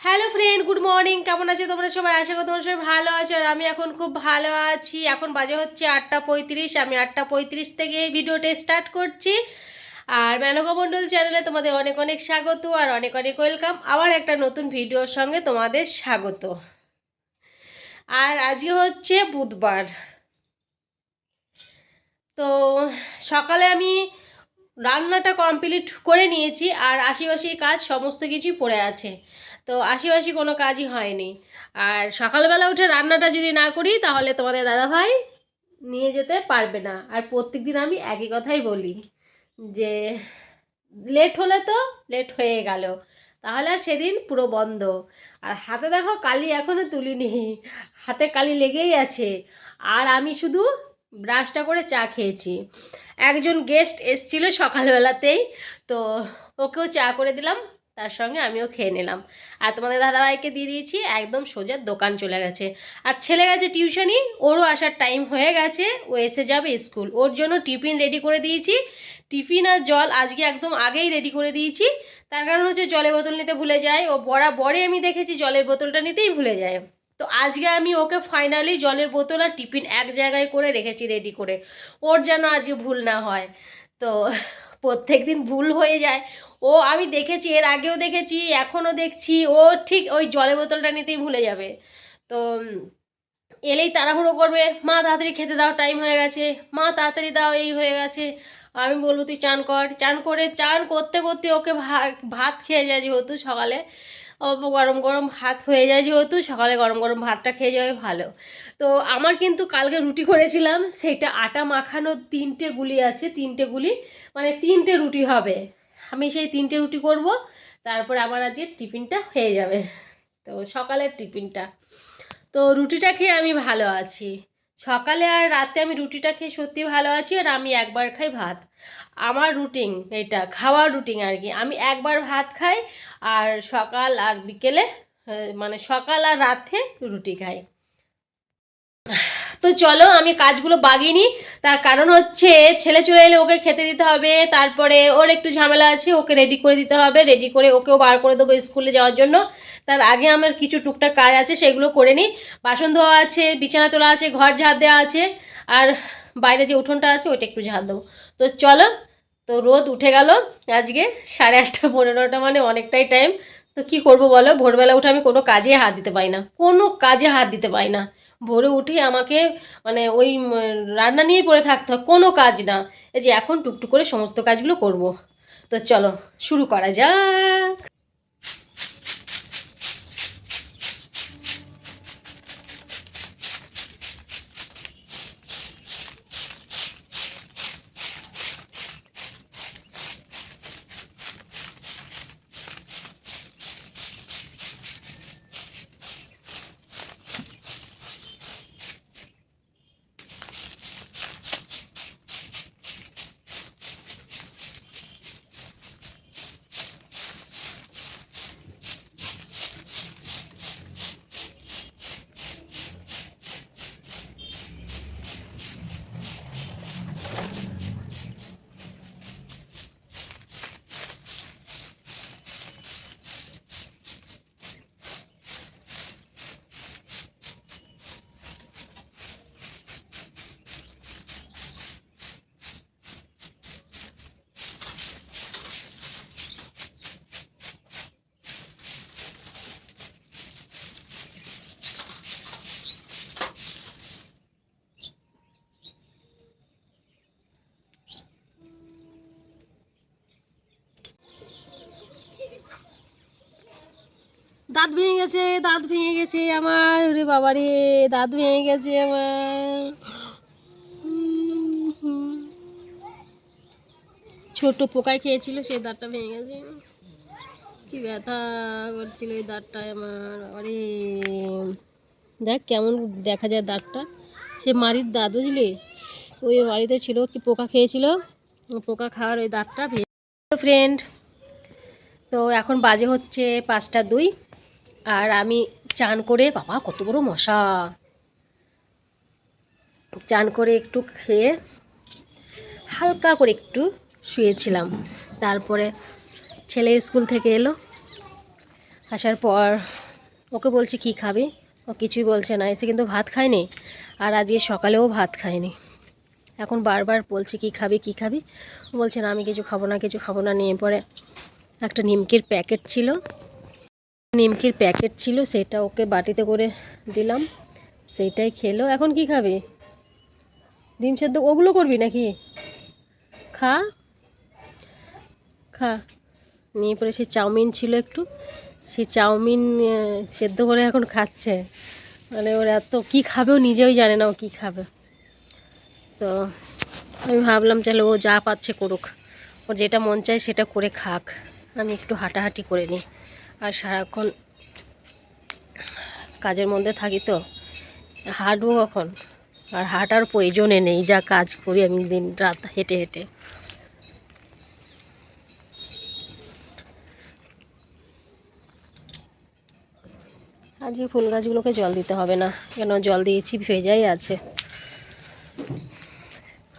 Hello friend, good morning. কেমন আছো তোমরা সবাই? আশা করি তোমরা সবাই ভালো আছো আর আমি এখন খুব ভালো আছি। এখন বাজে হচ্ছে আটটা পঁয়ত্রিশ। আমি আটটা পঁয়ত্রিশ থেকে ভিডিওটা স্টার্ট করছি। আর মেনকা মণ্ডল চ্যানেলে তোমাদের অনেক অনেক স্বাগত আর অনেক অনেক ওয়েলকাম আবার একটা নতুন ভিডিওর সঙ্গে তোমাদের স্বাগত। আর আজকে হচ্ছে বুধবার। তো সকালে আমি রান্নাটা কমপ্লিট করে নিয়েছি আর আশিবাসি কাজ সমস্ত কিছুই পড়ে আছে। তো আশিবাসি কোনো কাজই হয়নি। আর সকালবেলা উঠে রান্নাটা যদি না করি, তাহলে তোমাদের দাদাভাই নিয়ে যেতে পারবে না। আর প্রত্যেক দিন আমি একই কথাই বলি, যে লেট হলে তো লেট হয়ে গেল, তাহলে আর সেদিন পুরো বন্ধ। আর হাতে দেখো কালি এখনও তুলিনি, হাতে কালি লেগেই আছে। আর আমি শুধু ব্রাশটা করে চা খেয়েছি। একজন গেস্ট এসছিল সকালবেলাতেই, তো ওকেও চা করে দিলাম। তার সঙ্গে আমিও খেয়ে নিলাম। আর তোমাদের দাদাভাইকে দিয়ে দিয়েছি, একদম সোজা দোকান চলে গেছে। আর ছেলে গেছে টিউশনি, ওরও আসার টাইম হয়ে গেছে, ও এসে যাবে স্কুল। ওর জন্য টিফিন রেডি করে দিয়েছি। টিফিন আর জল আজকে একদম আগেই রেডি করে দিয়েছি। তার কারণ হচ্ছে জলের বোতল নিতে ভুলে যায়, ও বরাবরই আমি দেখেছি জলের বোতলটা নিতেই ভুলে যায়। তো আজকে আমি ওকে ফাইনালি জলের বোতল আর টিফিন এক জায়গায় করে রেখেছি রেডি করে। ওর যেন আজকে ভুল না হয়। তো প্রত্যেক দিন ভুল হয়ে যায়। ও, আমি দেখেছি, এর আগেও দেখেছি, এখনও দেখছি, ও ঠিক ওই জলে বোতলটা নিতেই ভুলে যাবে। তো এলেই তাড়াহুড়ো করবে, মা, তাড়াতাড়ি খেতে দাও, টাইম হয়ে গেছে। মা, তাড়াতাড়ি দাও, এই হয়ে গেছে। আমি বলব, তুই চান কর। চান করে, চান করতে করতে ওকে ভাত ভাত খেয়ে যায় যেহেতু সকালে। অল্প গরম গরম ভাত হয়ে যায় যেহেতু, সকালে গরম গরম ভাতটা খেয়ে যাওয়াই ভালো। তো আমার কিন্তু কালকে রুটি করেছিলাম সেটা আটা মাখানো তিনটে গুলি আছে, তিনটে গুলি মানে তিনটে রুটি হবে। আমি সেই তিনটে রুটি করব, তারপরে আমার আজকে টিফিনটা হয়ে যাবে। তো সকালের টিফিনটা। তো রুটিটা খেয়ে আমি ভালো আছি। সকালে আর রাতে আমি রুটিটা খেয়ে সত্যি ভালো আছি আর আমি একবার খাই ভাত। আমার রুটিন এটা, খাওয়ার রুটিন আর কি। আমি একবার ভাত খাই আর সকাল আর বিকেলে মানে সকাল আর রাতে রুটি খাই। তো চলো আমি কাজগুলো বাগিয়ে নিই। তার কারণ হচ্ছে ছেলে চলে এলে ওকে খেতে দিতে হবে, তারপরে ওর একটু ঝামেলা আছে, ওকে রেডি করে দিতে হবে রেডি করে ওকেও বার করে দেবো স্কুলে যাওয়ার জন্য। তার আগে আমার কিছু টুকটাক কাজ আছে, সেগুলো করে নিই। বাসন ধোয়া আছে, বিছানা তোলা আছে, ঘর ঝাড় দেওয়া আছে, আর বাইরে যে উঠোনটা আছে, ওইটা একটু ঝাড় দেবো। তো চলো, তো রোদ উঠে গেল, আজকে সাড়ে আটটা পনেরোটা মানে অনেকটাই টাইম তো কি করব বলো, ভোরবেলা উঠে আমি কোনো কাজে হাত দিতে পারি না, কোনো কাজে হাত দিতে পারি না। ভোরে উঠে আমাকে মানে ওই রান্না নিয়ে পড়ে থাকতে হয়, কোনো কাজ না। এই যে এখন টুকটুক করে সমস্ত কাজগুলো করব। তো চলো, শুরু করা যাক। ভেঙে গেছে, দাঁত ভেঙে গেছে আমার। রে বাবা রে দাঁত ভেঙে গেছে আমার। ছোট পোকায় খেয়েছিল, সেই দাঁতটা ভেঙে গেছে। কি ব্যথা করছিল এই দাঁতটায় আমার আরে দেখ কেমন দেখা যায় দাঁতটা। সে মারির দাঁত, বুঝলি? ওই বাড়িতে ছিল, কি পোকা খেয়েছিল? পোকা খাওয়ার ওই দাঁতটা ভেঙে ফ্রেন্ড তো এখন বাজে হচ্ছে পাঁচটা দুই। আর আমি চান করে, বাবা, কত বড় মশা। চান করে একটু খেয়ে হালকা করে একটু শুয়েছিলাম। তারপরে ছেলে স্কুল থেকে এলো। আসার পর ওকে বলছি, কি খাবি? ও কিছুই বলছে না। এসে কিন্তু ভাত খায়নি। আর আজকে সকালেও ভাত খায়নি। এখন বারবার বলছে, কি খাবি কি খাবি? বলছে, না, আমি কিছু খাব না, কিছু খাব না। নিয়ে পরে একটা নিমকির প্যাকেট ছিল। নিমকির প্যাকেট ছিল, সেটা ওকে বাটিতে করে দিলাম। সেইটাই খেলো। এখন কি খাবি? ডিম সেদ্ধ ওগুলো করবি নাকি? খা। খা। নিয়ে পরে সে চাউমিন ছিল একটু। সে চাউমিন সেদ্ধ করে এখন খাচ্ছে। মানে ওর এত কী খাবে ও নিজেও জানে না ও কী খাবে। তো আমি ভাবলাম চলো ও যা পাচ্ছে করুক। ওর যেটা মন চায় সেটা করে খাক। আমি একটু হাঁটাহাঁটি করে নিই। আর সারাক্ষণ কাজের মধ্যে থাকি তো, হাঁটবো কখন? আর হাঁটার প্রয়োজনে নেই, যা কাজ করি আমি দিন রাত হেঁটে হেঁটে। আজকে ফুল গাছগুলোকে জল দিতে হবে না, কেন জল দিয়েছি ভেজাই আছে।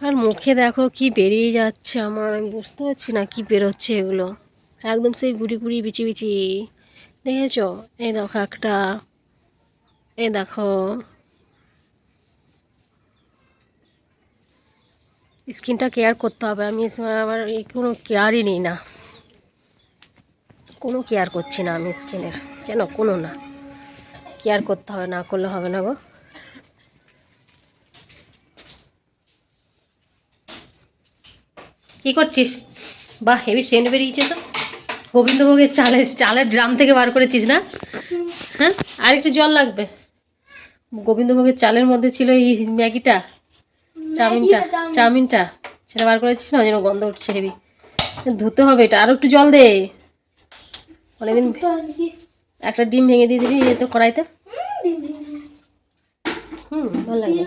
আর মুখে দেখো কি বেরিয়ে যাচ্ছে আমার, আমি বুঝতে পারছি না কি বেরোচ্ছে এগুলো। একদম সেই গুড়ি গুড়ি বিচি বিচি। দেখেছ? এই দেখো একটা, এই দেখো। স্কিনটা কেয়ার করতে হবে। আমি আমার এই কোনো কেয়ারই নিই না। কোনো কেয়ার করছি না আমি স্কিনের, যেন কোনো না। কেয়ার করতে হবে, না করলে হবে না গো। কি করছিস? বাহ, হেভি সেন্ট বেরিয়েছে তো। গোবিন্দভোগের চালের চালের ড্রাম থেকে বার করেছিস না? হ্যাঁ? আর একটু জল লাগবে। গোবিন্দভোগের চালের মধ্যে ছিল এই ম্যাগিটা চাউমিনটা চাউমিনটা। সেটা বার করেছিস না? যেন গন্ধ উঠছে হেভি ধুতে হবে এটা। আরও একটু জল দে। অনেকদিন একটা ডিম ভেঙে দিয়ে দিবি এতে কড়াইতে। হুম ভালো লাগবে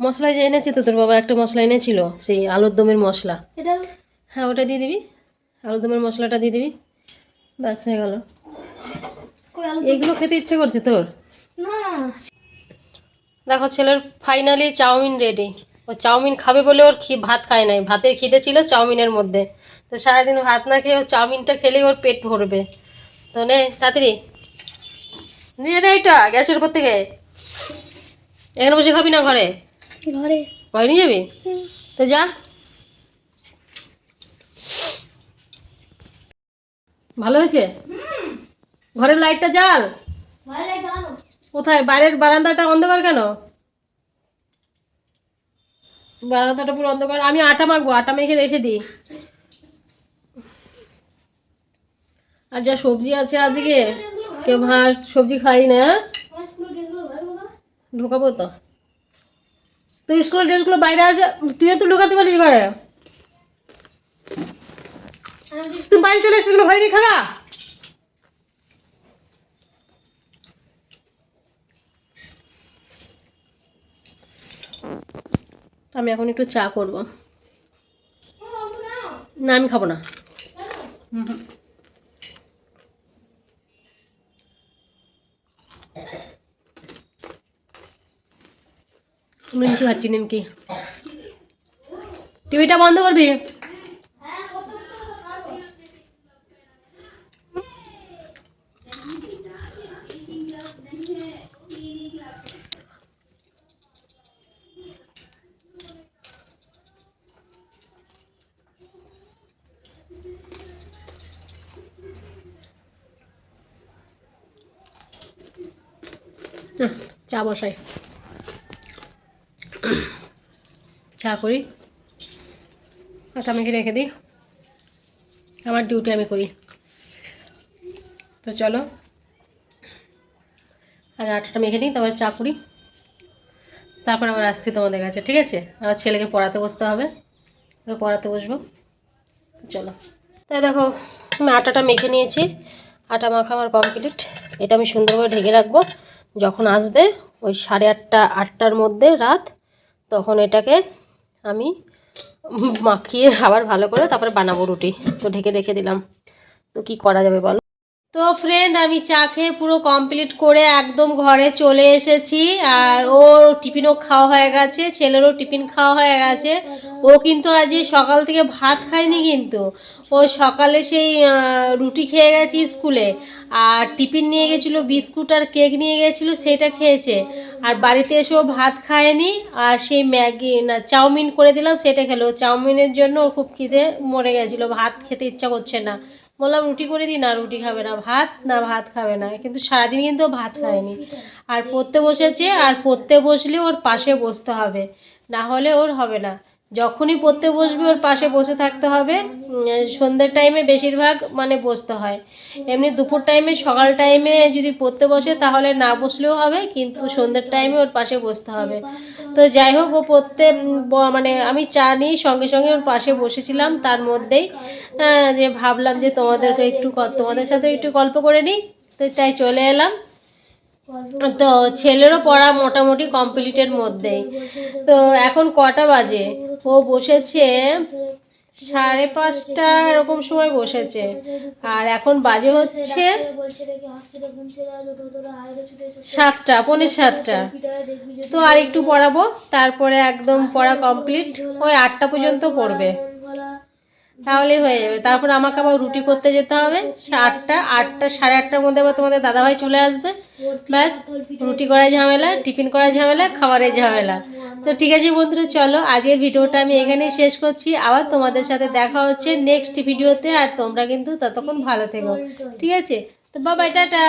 মশলা। যে এনেছে তো তোর বাবা একটা মশলা এনেছিল সেই আলুর দমের মশলা। হ্যাঁ ওটা দিয়ে দিবি। আলুর দমের মশলাটা দিয়ে দিবি। ব্যাস হয়ে গেল। এগুলো খেতে ইচ্ছে করছে তোর? না। দেখো ছেলের ফাইনালি চাউমিন রেডি ও চাউমিন খাবে বলে ওর খি ভাত খায় নাই। ভাতের খিদে ছিল চাউমিনের মধ্যে। তো সারাদিন ভাত না খেয়ে ও চাউমিনটা খেলেই ওর পেট ভরবে। তো নে তাড়াতাড়ি। নিয়ে নে এটা গ্যাসের উপর থেকে। এখানে বসে খাবি না ঘরে? ঘরে। ঘরে নিয়ে যাবি? তো যা। ভালো হয়েছে? ঘরের লাইটটা জ্বাল। কোথায়? বাইরের বারান্দাটা অন্ধকার কেন? বারান্দাটা পুরো অন্ধকার। আমি আটা মাখবো, আটা মেখে রেখে দিই। আর যা সবজি আছে আজকে, কেউ ভাত, সবজি খাই না হ্যাঁ? ঢুকাবো তো। তুই স্কুলের ড্রেসগুলো বাইরে আছে তুইও তো ঢুকাতে পারিস ঘরে। তুই বাইরে চলে এসেছিস ঘরে নিয়ে খাগা? আমি এখন একটু চা করব। না, আমি খাব না। নিমকি খাচ্ছি নিমকি টিভিটা বন্ধ করবি? চা বসাই। চা করি। আটা মেখে রেখে দিই। আমার ডিউটি আমি করি। তো চলো। আগে আটাটা মেখে নিই, তারপরে চা করি। তারপর আবার আসছি তোমাদের কাছে, ঠিক আছে? আমার ছেলেকে পড়াতে বসতে হবে। এবার পড়াতে বসবো। চলো। তাই দেখো, আমি আটাটা মেখে নিয়েছি। আটা মাখা আমার কমপ্লিট এটা আমি সুন্দরভাবে ঢেকে রাখব। যখন আসবে, ওই সাড়ে আটটা, আটটার মধ্যে রাত, তখন এটাকে আমি মাখিয়ে আবার ভালো করে তারপরে বানাবো রুটি। তো ঢেকে রেখে দিলাম। তো কি করা যাবে বলো? তো ফ্রেন্ড আমি চা খেয়ে পুরো কমপ্লিট করে একদম ঘরে চলে এসেছি। আর ওর টিফিনও খাওয়া হয়ে গেছে, ছেলেরও টিফিন খাওয়া হয়ে গেছে। ও কিন্তু আজ সকাল থেকে ভাত খায়নি কিন্তু। ও সকালে সেই রুটি খেয়ে গেছি স্কুলে। আর টিফিন নিয়ে গেছিল, বিস্কুট আর কেক নিয়ে গেছিল সেটা খেয়েছে। আর বাড়িতে এসেও ভাত খায়নি, আর সেই ম্যাগি, না, চাউমিন করে দিলাম, সেটা খেলো। চাউমিনের জন্য ওর খুব খিদে, মরে গেছিল। ভাত খেতে ইচ্ছা করছে না। বললাম, রুটি করে দিই, না, রুটি খাবে না। ভাত? না, ভাত খাবে না। কিন্তু সারাদিন কিন্তু ভাত খায়নি। আর পড়তে বসেছে, আর পড়তে বসলে ওর পাশে বসতে হবে। না হলে ওর হবে না। যখনই পড়তে বসবে, ওর পাশে বসে থাকতে হবে। সন্ধ্যের টাইমে বেশিরভাগ মানে বসতে হয়। এমনি দুপুর টাইমে সকাল টাইমে যদি পড়তে বসে, তাহলে না বসলেও হবে, কিন্তু সন্ধ্যের টাইমে ওর পাশে বসতে হবে। তো যাই হোক, ও পড়তে মানে আমি চা নিই সঙ্গে সঙ্গে ওর পাশে বসেছিলাম। তার মধ্যেই যে ভাবলাম যে তোমাদেরকে একটু তোমাদের সাথে একটু গল্প করে নিই। তো তাই চলে এলাম। তো ছেলেরও পড়া মোটামুটি কমপ্লিটের মধ্যেই। তো এখন কটা বাজে? ও বসেছে সাড়ে পাঁচটা এরকম সময় বসেছে। আর এখন বাজে হচ্ছে সাতটা, পৌনে সাতটা। তো আর একটু পড়াবো, তারপরে একদম পড়া কমপ্লিট ওই আটটা পর্যন্ত পড়বে। গলা তাহলেই হয়ে যাবে। তারপর আমাকে আবার রুটি করতে যেতে হবে। আটটা আটটা, সাড়ে আটটার মধ্যে আবার তোমাদের দাদাভাই চলে আসবে। ব্যাস, রুটি করার ঝামেলা, টিফিন করার ঝামেলা, খাবারের ঝামেলা। তো ঠিক আছে বন্ধুরা, চলো আজকের ভিডিওটা আমি এখানেই শেষ করছি। আবার তোমাদের সাথে দেখা হচ্ছে নেক্সট ভিডিওতে। আর তোমরা কিন্তু ততক্ষণ ভালো থেকো। ঠিক আছে? তো বাবাই টাটা।